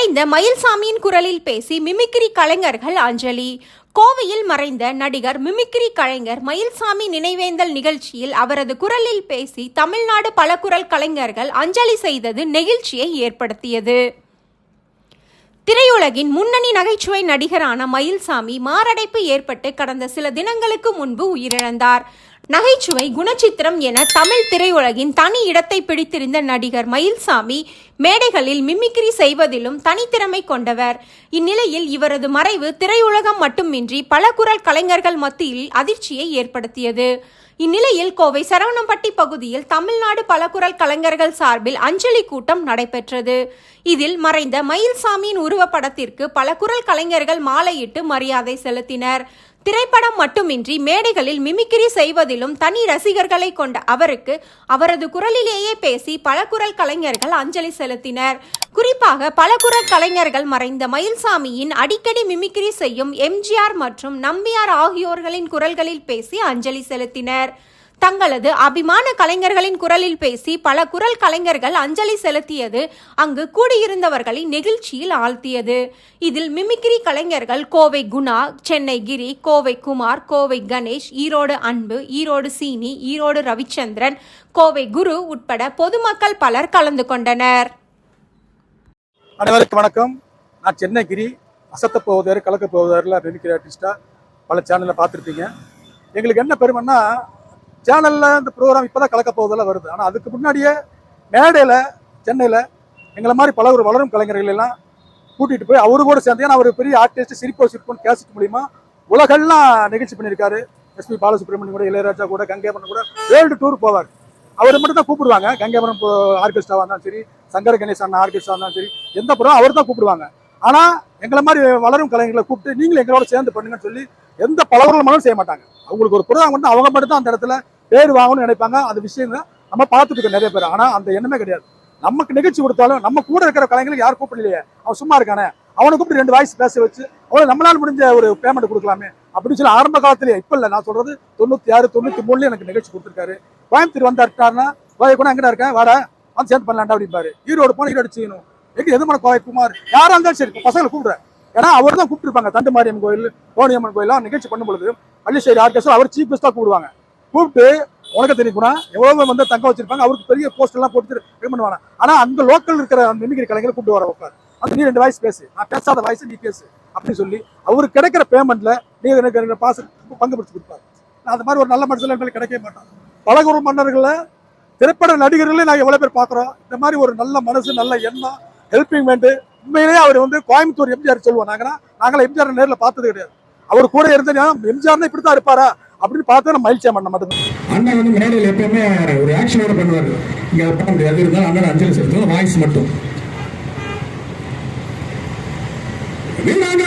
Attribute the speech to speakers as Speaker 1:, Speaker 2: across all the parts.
Speaker 1: மறைந்த மயில்சாமியின் குரலில் பேசி மிமிக்ரி கலைஞர்கள் அஞ்சலி. கோவையில் மறைந்த நடிகர் மிமிக்ரி கலைஞர் மயில்சாமி நினைவேந்தல் நிகழ்ச்சியில் அவரது குரலில் பேசி தமிழ்நாடு பல குரல் கலைஞர்கள் அஞ்சலி செய்தது நெகிழ்ச்சியை ஏற்படுத்தியது. திரையுலகின் முன்னணி நகைச்சுவை நடிகரான மயில்சாமி மாரடைப்பு ஏற்பட்டு கடந்த சில தினங்களுக்கு முன்பு உயிரிழந்தார். நகைச்சுவை குணச்சித்திரம் என தமிழ் திரையுலகின் தனி இடத்தை பிடித்திருந்த நடிகர் மயில்சாமி மேடைகளில் மிமிக்ரி செய்வதிலும் தனித்திறமை கொண்டவர். இந்நிலையில் இவரது மறைவு திரையுலகம் மட்டுமின்றி பல குரல் கலைஞர்கள் மத்தியில் அதிர்ச்சியை ஏற்படுத்தியது. இந்நிலையில் கோவை சரவணம்பட்டி பகுதியில் தமிழ்நாடு பலகுரல் கலைஞர்கள் சார்பில் அஞ்சலி கூட்டம் நடைபெற்றது. இதில் மறைந்த மயில்சாமியின் உருவப்படத்திற்கு பல குரல் கலைஞர்கள் மாலையிட்டு மரியாதை செலுத்தினர். திரைப்படம் மட்டுமின்றி மேடைகளில் மிமிக்ரி செய்வதிலும் தனி ரசிகர்களை கொண்ட அவருக்கு அவரது குரலிலேயே பேசி பல குரல் கலைஞர்கள் அஞ்சலி செலுத்தினர். குறிப்பாக பல குரல் கலைஞர்கள் மறைந்த மயில்சாமியின் அடிக்கடி மிமிக்ரி செய்யும் எம்ஜிஆர் மற்றும் நம்பியார் ஆகியோர்களின் குரல்களில் பேசி அஞ்சலி செலுத்தினர். தங்களது அபிமான கலைஞர்களின் குரலில் பேசி பல குரல் கலைஞர்கள் அஞ்சலி செலுத்தியது அங்கு கூடியிருந்தவர்களை நெகிழ்ச்சியில் ஆழ்த்தியது. இதில் மிமிக்ரி கலைஞர்கள் கோவை குணா சென்னை கிரி கோவை குமார் கோவை கணேஷ் ஈரோடு அன்பு ஈரோடு சீனி ஈரோடு ரவிச்சந்திரன் கோவை குரு உட்பட பொதுமக்கள் பலர் கலந்து கொண்டனர்.
Speaker 2: அனைவருக்கும் வணக்கம். நான் சென்னை கிரி அசத்த போவதார் கலக்க போவதாரில் மிமிக்ரி ஆர்டிஸ்டாக பல சேனலில் பார்த்துருப்பீங்க. எங்களுக்கு என்ன பெருமைன்னா சேனலில் இந்த ப்ரோக்ராம் இப்போ தான் கலக்க போவதெல்லாம் வருது. ஆனால் அதுக்கு முன்னாடியே மேடையில் சென்னையில் எங்களை மாதிரி பல ஒரு வளரும் கலைஞர்கள் எல்லாம் கூட்டிகிட்டு போய் அவரு கூட சேர்ந்து ஏன்னா அவர் பெரிய ஆர்டிஸ்ட் சிரிப்போ சிரிப்போன்னு கேசட் மூலிமா உலகெல்லாம் நிகழ்ச்சி பண்ணியிருக்காரு. எஸ்பி பாலசுப்ரமணியம் கூட இளையராஜா கூட கங்கேபரன் கூட வேர்ல்டு டூர் போவார். அவர் மட்டும் தான் கூப்பிடுவாங்க. கங்கேபுரம் ஆர்கெஸ்ட்ராவாக இருந்தாலும் சரி சங்கர கணேசன் அண்ணா ஆர்கெஸ்ட்ரா இருந்தாலும் சரி எந்த படம் அவர் தான் கூப்பிடுவாங்க. ஆனால் எங்களை மாதிரி வளரும் கலைஞர்களை கூப்பிட்டு நீங்களும் எங்களோட சேர்ந்து பண்ணுங்கன்னு சொல்லி எந்த பலவர்களும் மனம் செய்ய மாட்டாங்க. அவங்களுக்கு ஒரு புரோகிராம் வந்து அவங்க மட்டும் தான் அந்த இடத்துல பேர் வாங்கணும்னு நினைப்பாங்க. அந்த விஷயம் நம்ம பார்த்துட்டு இருக்கோம் நிறைய பேர். ஆனால் அந்த எண்ணமே கிடையாது. நமக்கு நிகழ்ச்சி கொடுத்தாலும் நம்ம கூட இருக்கிற கலைஞர்களுக்கு யாரும் கூப்பிடலையே. அவன் சும்மா இருக்கானே. அவனை கூப்பிட்டு ரெண்டு வாய்ஸ் பேச வச்சு அவனை நம்மளால் முடிஞ்ச ஒரு பேமெண்ட் கொடுக்கலாமே அப்படின்னு சொல்லி ஆரம்ப காலத்திலேயே இப்போ இல்லை நான் சொல்றது தொண்ணூற்றி ஆறு தொண்ணூற்றி மூணுல எனக்கு நிகழ்ச்சி கொடுத்துருக்காரு. கோயம்புத்தூர் வந்தாருட்டாருன்னா கோவை கூட எங்கடா இருக்கேன் வர வந்து சேர்ந்து பண்ணலாண்டா அப்படிம்பாரு. ஈரோடு போன ஈரோடு செய்யணும். எங்கே எது மன கோவை குமார்? யாராக இருந்தாலும் சரி பசங்களை கூப்பிடுறேன். ஏன்னா அவர் தான் கூப்பிட்டுருப்பாங்க. தண்டு மாரியம் கோயில் கோணியம்மன் கோயிலாம் நிகழ்ச்சி பண்ணும் பொழுது ஆர்கெஸ்ட்ரா அவர் சீஃப் கெஸ்ட்டாக கூப்பிடுவாங்க. கூப்பிட்டு உனக்கு தெரியுமா எவ்வளவு வந்து தங்க வச்சிருப்பாங்க அவருக்கு பெரிய போஸ்ட் எல்லாம் போட்டு இது பண்ணுவாங்க. ஆனா அங்க லோக்கல் இருக்கிற அந்த மிமிகிரி கலைஞர் கூப்பிட்டு வர வைப்பார் அந்த நீ ரெண்டு வாய்ஸ் பேசு. நான் பேசாத வாய்ஸ் நீ பேசு. அப்படின்னு சொல்லி அவருக்கு கிடைக்கிற பேமெண்ட்ல நீ எனக்கு பாச பங்கு பிடிச்சு கொடுப்பாரு. நான் அந்த மாதிரி ஒரு நல்ல மனுஷன் எங்களுக்கு கிடைக்கவே மாட்டான் பலகுரு மன்னர்களை திரைப்பட நடிகர்களே நாங்கள் எவ்வளவு பேர் பார்க்குறோம். இந்த மாதிரி ஒரு நல்ல மனசு நல்ல எண்ணம் ஹெல்பிங் மைண்டு உண்மையிலேயே அவர் வந்து கோயம்புத்தூர் எம்ஜிஆர் சொல்லுவோம் நாங்கன்னா நாங்களாம் எம்ஜிஆர் நேரில் பார்த்தது கிடையாது. அவர் கூட இருந்த எம்ஜிஆர்னா இப்படி தான் இருப்பாரா? அப்படின்னு பார்த்தா நம்ம மகிழ்ச்சியா பண்ண மட்டும்தான்
Speaker 3: அண்ணன் வந்து மேடையில் எப்பயுமே ஒரு ஆக்ஷனோட பண்ணுவார். இங்க அதை பண்ண முடியாது இருந்தாலும் அண்ணன் அஞ்சலி செலுத்தும் வாய்ஸ் மட்டும். மரியாதையாக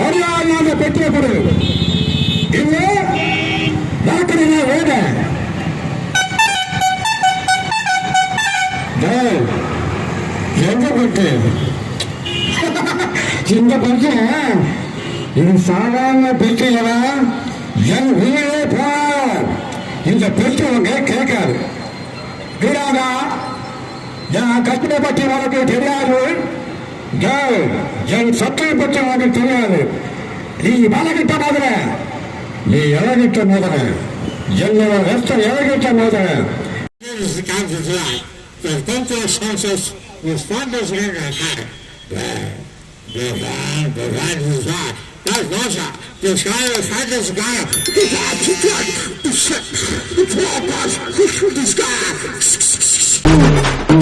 Speaker 3: மரியாதையான பெற்ற கொடு. இல்ல டாக்டரிங்க வேட எங்க பெற்று இந்த பக்கம் இது சாதாரண பெற்றிகளா என் உயிரே பார் இந்த பெற்றவங்க கேட்காது வீராதா என் கற்பனை பற்றி உனக்கு தெரியாது கேள், என் சட்டை பற்றி உனக்கு தெரியாது நீ மலகிட்ட மோதல நீ இழகிட்ட மோதல என்னோட ரத்தம் இழகிட்ட மோதல
Speaker 4: This is the country's life. The country census responders in the attack. The, the land, the land is not. That's Russia. The na loja, leżały fajne zgara. Uwaga, uwaga, uwaga, uwaga, uwaga, uwaga, uwaga, uwaga,